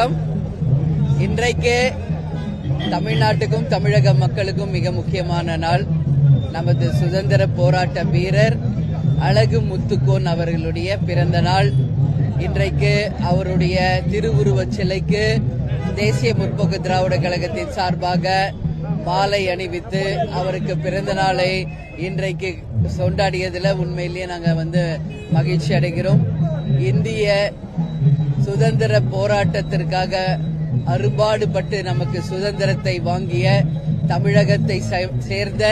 வணக்கம். இன்றைக்கு தமிழ்நாட்டுக்கும் தமிழக மக்களுக்கும் மிக முக்கியமான நாள். நமது சுதந்திர போராட்ட வீரர் அழகு முத்துக்கோன் அவர்களுடைய பிறந்த நாள். இன்றைக்கு அவருடைய திருவுருவச் சிலைக்கு தேசிய முற்போக்கு திராவிட கழகத்தின் சார்பாக மாலை அணிவித்து அவருக்கு பிறந்த நாளை இன்றைக்கு கொண்டாடியதுல உண்மையிலேயே நாங்கள் வந்து மகிழ்ச்சி அடைகிறோம். இந்திய சுதந்திர போராட்டத்திற்காக அரும்பாடுபட்டு நமக்கு சுதந்திரத்தை வாங்கிய தமிழகத்தை சேர்ந்த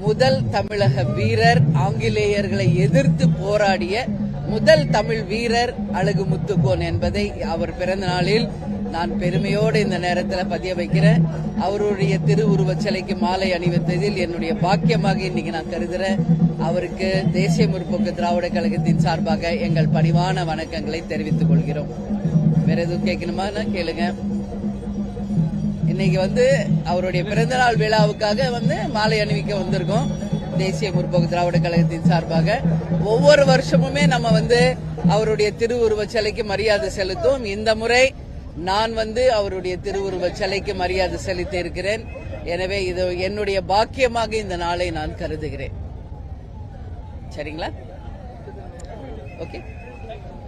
முதல் தமிழக வீரர் ஆங்கிலேயர்களை எதிர்த்து போராடிய முதல் தமிழ் வீரர் அழகு முத்துக்கோன் என்பதை அவர் பிறந்த நாளில் நான் பெருமையோடு இந்த நேரத்தில் பதிய வைக்கிறேன். அவருடைய திருவுருவச் சிலைக்கு மாலை அணிவித்ததில் என்னுடைய பாக்கியமாக இன்னைக்கு நான் கருதுறேன். அவருக்கு தேசிய முற்போக்கு திராவிட கழகத்தின் சார்பாக எங்கள் பணிவான வணக்கங்களை தெரிவித்துக் கொள்கிறோம். வேற எதுவும் கேட்கணுமா? கேளுங்க. இன்னைக்கு வந்து அவருடைய பிறந்தநாள் விழாவுக்காக வந்து மாலை அணிவிக்க வந்திருக்கோம். தேசிய முற்போக்கு திராவிட கழகத்தின் சார்பாக. ஒவ்வொரு வருஷமுமே நம்ம வந்து அவருடைய திருவுருவச் சிலைக்கு மரியாதை செலுத்தும் இந்த முறை நான் வந்து அவருடைய திருவுருவச் சிலைக்கு மரியாதை செலுத்தி இருக்கிறேன் எனவே இது என்னுடைய பாக்கியமாக இந்த நாளை நான் கருதுகிறேன். சரிங்களா? Okay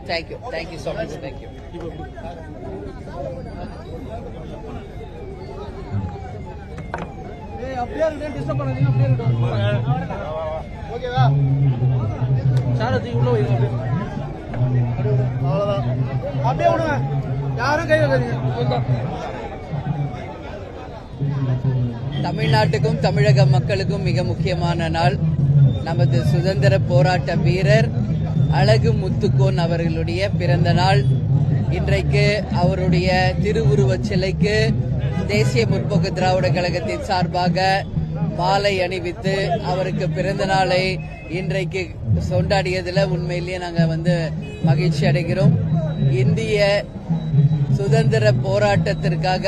thank you thank you so much thank you அப்படியே இருக்கட்டும் டிஸ்டர்ப் பண்ணாதீங்க அப்படியே இருக்கட்டும் ஓகேவா சாரதி உள்ள வைங்க அப்படியே. அவ்வளோதான் அப்படியே விடுங்க. யாரும் கை வைக்காதீங்க தமிழ்நாட்டுக்கும் தமிழக மக்களுக்கும் மிக முக்கியமான நாள். நமது சுதந்திர போராட்ட வீரர் அழகு முத்துக்கோன் அவர்களுடைய பிறந்த நாள். இன்றைக்கு அவருடைய திருவுருவச் சிலைக்கு தேசிய முற்போக்கு திராவிட கழகத்தின் சார்பாக மாலை அணிவித்து அவருக்கு பிறந்த நாளை இன்றைக்கு சொண்டாடியதில் உண்மையிலேயே நாங்கள் வந்து மகிழ்ச்சி அடைகிறோம். இந்திய சுதந்திர போராட்டத்திற்காக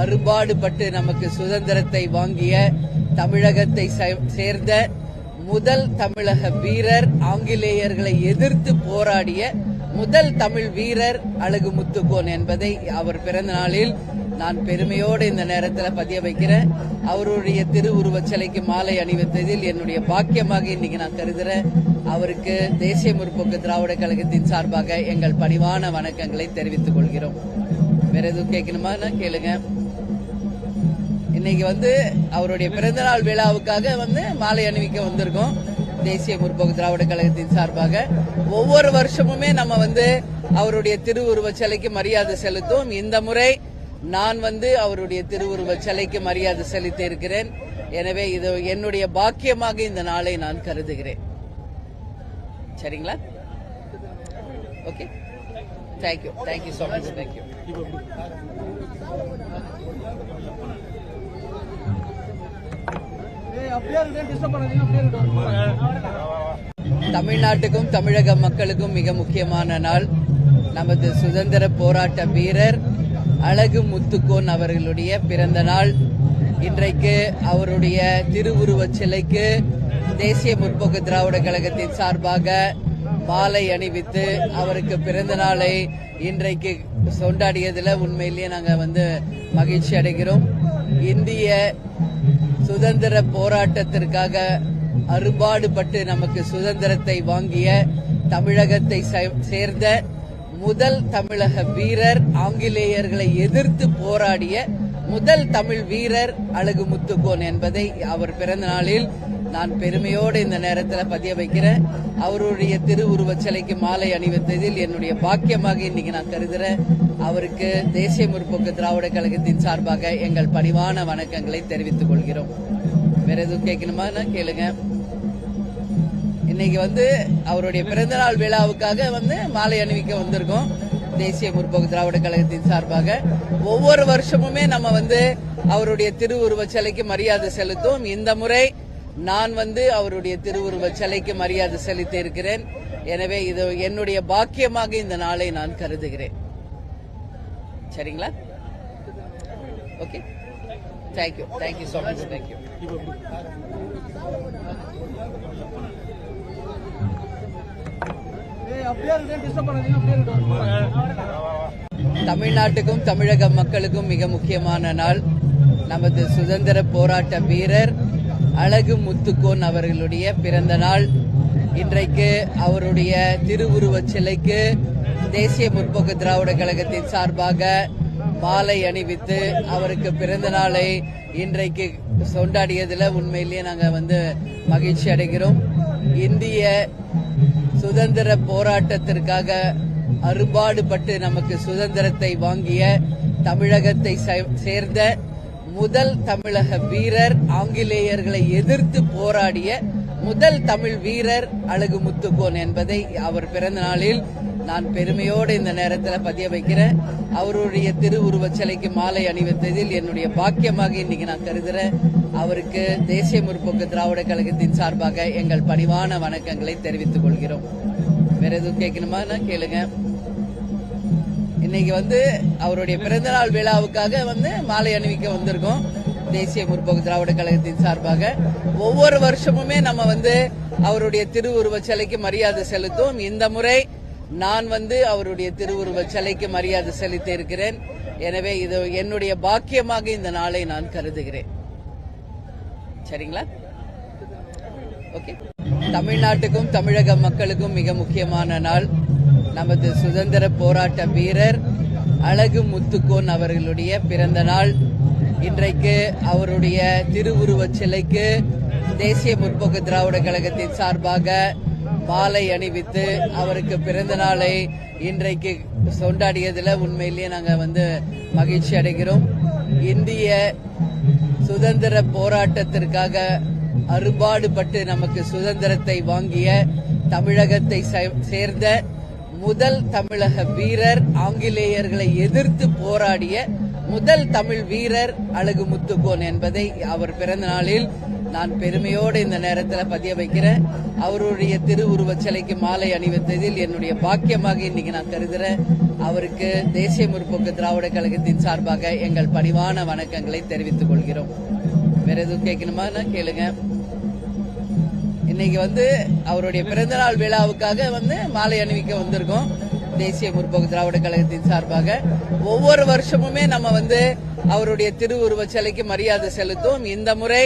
அரும்பாடுபட்டு நமக்கு சுதந்திரத்தை வாங்கிய தமிழகத்தை சேர்ந்த முதல் தமிழக வீரர் ஆங்கிலேயர்களை எதிர்த்து போராடிய முதல் தமிழ் வீரர் அழகு முத்துக்கோன் என்பதை அவர் பிறந்த நாளில் நான் பெருமையோடு இந்த நேரத்தில் பதிய வைக்கிறேன். அவருடைய திருவுருவச் சிலைக்கு மாலை அணிவித்ததில் என்னுடைய பாக்கியமாக இன்னைக்கு நான் கருதுறேன். அவருக்கு தேசிய முற்போக்கு திராவிட கழகத்தின் சார்பாக எங்கள் பணிவான வணக்கங்களை தெரிவித்துக் கொள்கிறோம். வேற எதுவும் கேட்கணுமா? கேளுங்க. இன்னைக்கு வந்து அவருடைய பிறந்தநாள் விழாவுக்காக வந்து மாலை அணிவிக்க வந்திருக்கோம். தேசிய முற்போக்கு திராவிட கழகத்தின் சார்பாக. ஒவ்வொரு வருஷமுமே நம்ம வந்து அவருடைய திருவுருவச் சிலைக்கு மரியாதை செலுத்தும் இந்த முறை நான் வந்து அவருடைய திருவுருவச் சிலைக்கு மரியாதை செலுத்தி இருக்கிறேன். எனவே இது என்னுடைய பாக்கியமாக இந்த நாளை நான் கருதுகிறேன். சரிங்களா? Okay thank you thank you so much thank you ஏய் அப்படியே இருக்கட்டும் டிஸ்டர்ப் பண்ணாதீங்க அப்படியே இருக்கட்டும் தமிழ்நாட்டுக்கும் தமிழக மக்களுக்கும் மிக முக்கியமான நாள். நமது சுதந்திர போராட்ட வீரர் அழகு முத்துக்கோன் அவர்களுடைய பிறந்த நாள். இன்றைக்கு அவருடைய திருவுருவச் சிலைக்கு தேசிய முற்போக்கு திராவிட கழகத்தின் சார்பாக மாலை அணிவித்து அவருக்கு பிறந்த நாளை இன்றைக்கு சொண்டாடியதில் உண்மையிலேயே நாங்கள் வந்து மகிழ்ச்சி அடைகிறோம். இந்திய சுதந்திர போராட்டத்திற்காக அறுபாடுபட்டு நமக்கு சுதந்திரத்தை வாங்கிய தமிழகத்தை சேர்ந்த முதல் தமிழக வீரர் ஆங்கிலேயர்களை எதிர்த்து போராடிய முதல் தமிழ் வீரர் அழகு முத்துக்கோன் என்பதை அவர் பிறந்த நாளில் நான் பெருமையோடு இந்த நேரத்தில் பதிய வைக்கிறேன். அவருடைய திருவுருவச் சிலைக்கு மாலை அணிவித்ததில் என்னுடைய பாக்கியமாக இன்னைக்கு நான் கருதுறேன். அவருக்கு தேசிய முற்போக்கு திராவிட கழகத்தின் சார்பாக எங்கள் பணிவான வணக்கங்களை தெரிவித்துக் கொள்கிறோம். வேற எதுவும் கேட்கணுமா? கேளுங்க. இன்னைக்கு வந்து அவருடைய பிறந்தநாள் விழாவுக்காக வந்து மாலை அணிவிக்க வந்திருக்கோம். தேசிய முற்போக்கு திராவிட கழகத்தின் சார்பாக. ஒவ்வொரு வருஷமுமே நம்ம வந்து அவருடைய திருவுருவச் சிலைக்கு மரியாதை செலுத்தும் இந்த முறை நான் வந்து அவருடைய திருவுருவ சிலைக்கு மரியாதை செலுத்தி இருக்கிறேன். எனவே இது என்னுடைய பாக்கியமாக இந்த நாளை நான் கருதுகிறேன். சரிங்களா? Okay thank you thank you so much thank you தமிழ்நாட்டுக்கும் தமிழக மக்களுக்கும் மிக முக்கியமான நாள். நமது சுதந்திர போராட்ட வீரர் அழகு முத்துக்கோன் அவர்களுடைய பிறந்த நாள். இன்றைக்கு அவருடைய திருவுருவச் சிலைக்கு தேசிய முற்போக்கு திராவிட கழகத்தின் சார்பாக மாலை அணிவித்து அவருக்கு பிறந்த நாளை இன்றைக்கு கொண்டாடியதுல உண்மையிலேயே நாங்கள் வந்து மகிழ்ச்சி அடைகிறோம். இந்திய சுதந்திர போராட்டத்திற்காக அரும்பாடுபட்டு நமக்கு சுதந்திரத்தை வாங்கிய தமிழகத்தை சேர்ந்த முதல் தமிழக வீரர் ஆங்கிலேயர்களை எதிர்த்து போராடிய முதல் தமிழ் வீரர் அழகு முத்துக்கோன் என்பதை அவர் பிறந்த நாளில் நான் பெருமையோடு இந்த நேரத்தில் பதிய வைக்கிறேன். அவருடைய திருவுருவச் சிலைக்கு மாலை அணிவித்ததில் என்னுடைய பாக்கியமாக இன்னைக்கு நான் கருதுறேன். அவருக்கு தேசிய முற்போக்கு திராவிட கழகத்தின் சார்பாக எங்கள் பணிவான வணக்கங்களை தெரிவித்துக் கொள்கிறோம். வேற எதுவும் கேட்கணுமா? கேளுங்க. இன்னைக்கு வந்து அவருடைய பிறந்தநாள் விழாவுக்காக வந்து மாலை அணிவிக்க வந்திருக்கோம். தேசிய முற்போக்கு திராவிட கழகத்தின் சார்பாக. ஒவ்வொரு வருஷமுமே நம்ம வந்து அவருடைய திருவுருவச் சிலைக்கு மரியாதை செலுத்தும். இந்த முறை நான் வந்து அவருடைய திருவுருவ சிலைக்கு மரியாதை செலுத்தி இருக்கிறேன். எனவே இது என்னுடைய பாக்கியமாக இந்த நாளை நான் கருதுகிறேன். சரிங்களா? ஓகே. தமிழ்நாட்டுக்கும் தமிழக மக்களுக்கும் மிக முக்கியமான நாள். நமது சுதந்திர போராட்ட வீரர் அழகு முத்துக்கோன் அவர்களுடைய பிறந்த நாள். இன்றைக்கு அவருடைய திருவுருவச் சிலைக்கு தேசிய முற்போக்கு திராவிட கழகத்தின் சார்பாக மாலை அணிவித்து அவருக்கு பிறந்த நாளை இன்றைக்கு சொண்டாடியதில் உண்மையிலேயே நாங்கள் வந்து மகிழ்ச்சி அடைகிறோம். இந்திய சுதந்திர போராட்டத்திற்காக அறுபாடுபட்டு நமக்கு சுதந்திரத்தை வாங்கிய தமிழகத்தை சேர்ந்த முதல் தமிழக வீரர் ஆங்கிலேயர்களை எதிர்த்து போராடிய முதல் தமிழ் வீரர் அழகு முத்துக்கோன் என்பதை அவர் பிறந்த நாளில் நான் பெருமையோடு இந்த நேரத்தில் பதிய வைக்கிறேன். அவருடைய திருவுருவச் சிலைக்கு மாலை அணிவித்ததில் என்னுடைய பாக்கியமாக இன்னைக்கு நான் கருதுறேன். அவருக்கு தேசிய முற்போக்கு திராவிட கழகத்தின் சார்பாக எங்கள் பணிவான வணக்கங்களை தெரிவித்துக் கொள்கிறோம். வேற எதுவும் கேட்கணுமா? கேளுங்க. இன்னைக்கு வந்து அவருடைய பிறந்தநாள் விழாவுக்காக வந்து மாலை அணிவிக்க வந்திருக்கோம். தேசிய முற்போக்கு திராவிட கழகத்தின் சார்பாக. ஒவ்வொரு வருஷமுமே நம்ம வந்து அவருடைய திருவுருவ சிலைக்கு மரியாதை செலுத்தும் இந்த முறை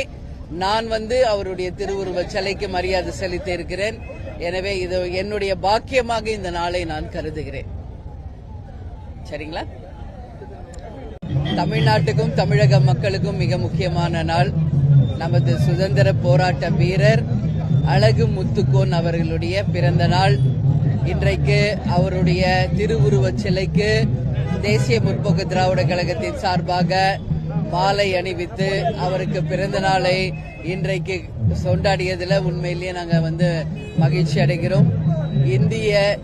நான் வந்து அவருடைய திருவுருவ சிலைக்கு மரியாதை செலுத்தி இருக்கிறேன். எனவே இது என்னுடைய பாக்கியமாக இந்த நாளை நான் கருதுகிறேன். சரிங்களா? தமிழ்நாட்டுக்கும் தமிழக மக்களுக்கும் மிக முக்கியமான நாள். நமது சுதந்திர போராட்ட வீரர் அழகு முத்துக்கோன் அவர்களுடைய பிறந்த நாள். இன்றைக்கு அவருடைய திருவுருவச் சிலைக்கு தேசிய முற்போக்கு திராவிட கழகத்தின் சார்பாக மாலை அணிவித்து அவருக்கு பிறந்த நாளை இன்றைக்கு சொண்டாடியதில் உண்மையிலேயே நாங்கள் வந்து மகிழ்ச்சி அடைகிறோம். இந்திய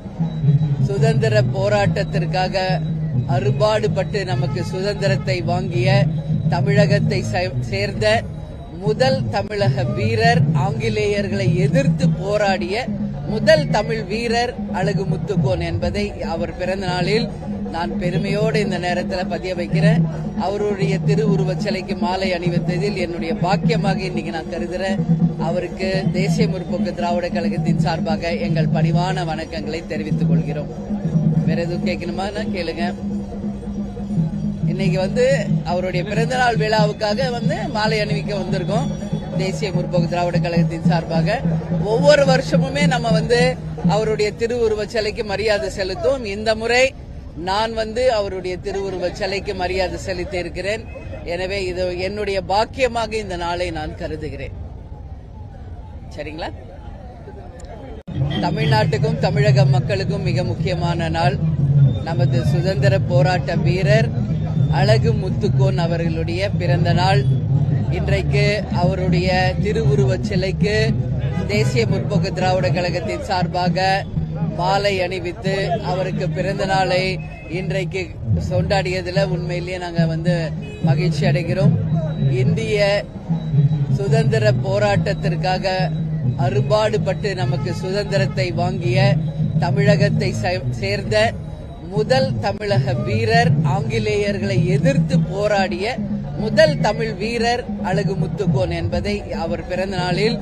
சுதந்திர போராட்டத்திற்காக அறுபாடுபட்டு நமக்கு சுதந்திரத்தை வாங்கிய தமிழகத்தை சேர்ந்த முதல் தமிழக வீரர் ஆங்கிலேயர்களை எதிர்த்து போராடிய முதல் தமிழ் வீரர் அழகு முத்துக்கோன் என்பதை அவர் பிறந்த நாளில் நான் பெருமையோடு இந்த நேரத்தில் பதிய வைக்கிறேன். அவருடைய திருவுருவச் சிலைக்கு மாலை அணிவித்ததில் என்னுடைய பாக்கியமாக இன்னைக்கு நான் கருதுறேன். அவருக்கு தேசிய முற்போக்கு திராவிட கழகத்தின் சார்பாக எங்கள் பணிவான வணக்கங்களை தெரிவித்துக் கொள்கிறோம். வேற எதுவும் கேட்கணுமா? கேளுங்க. இன்னைக்கு வந்து அவருடைய பிறந்தநாள் விழாவுக்காக வந்து மாலை அணிவிக்க வந்திருக்கோம். தேசிய முற்போக்கு திராவிட கழகத்தின் சார்பாக. ஒவ்வொரு வருஷமுமே நம்ம வந்து அவருடைய திருவுருவ சிலைக்கு மரியாதை செலுத்தும் இந்த முறை நான் வந்து அவருடைய திருவுருவ சிலைக்கு மரியாதை செலுத்தி இருக்கிறேன். எனவே இது என்னுடைய பாக்கியமாக இந்த நாளை நான் கருதுகிறேன். சரிங்களா? தமிழ்நாட்டுக்கும் தமிழக மக்களுக்கும் மிக முக்கியமான நாள். நமது சுதந்திர போராட்ட வீரர் அழகு முத்துக்கோன் அவர்களுடைய பிறந்த நாள். இன்றைக்கு அவருடைய திருவுருவச் சிலைக்கு தேசிய முற்போக்கு திராவிட கழகத்தின் சார்பாக மாலை அணிவித்து அவருக்கு பிறந்த நாளை இன்றைக்கு சொண்டாடியதில் உண்மையிலேயே நாங்கள் வந்து மகிழ்ச்சி அடைகிறோம். இந்திய சுதந்திர போராட்டத்திற்காக அரும்பாடுபட்டு நமக்கு சுதந்திரத்தை வாங்கிய தமிழகத்தை சேர்ந்த முதல் தமிழக வீரர் ஆங்கிலேயர்களை எதிர்த்து போராடிய முதல் தமிழ் வீரர் அழகு முத்துக்கோன் என்பதை அவர் பிறந்த நாளில்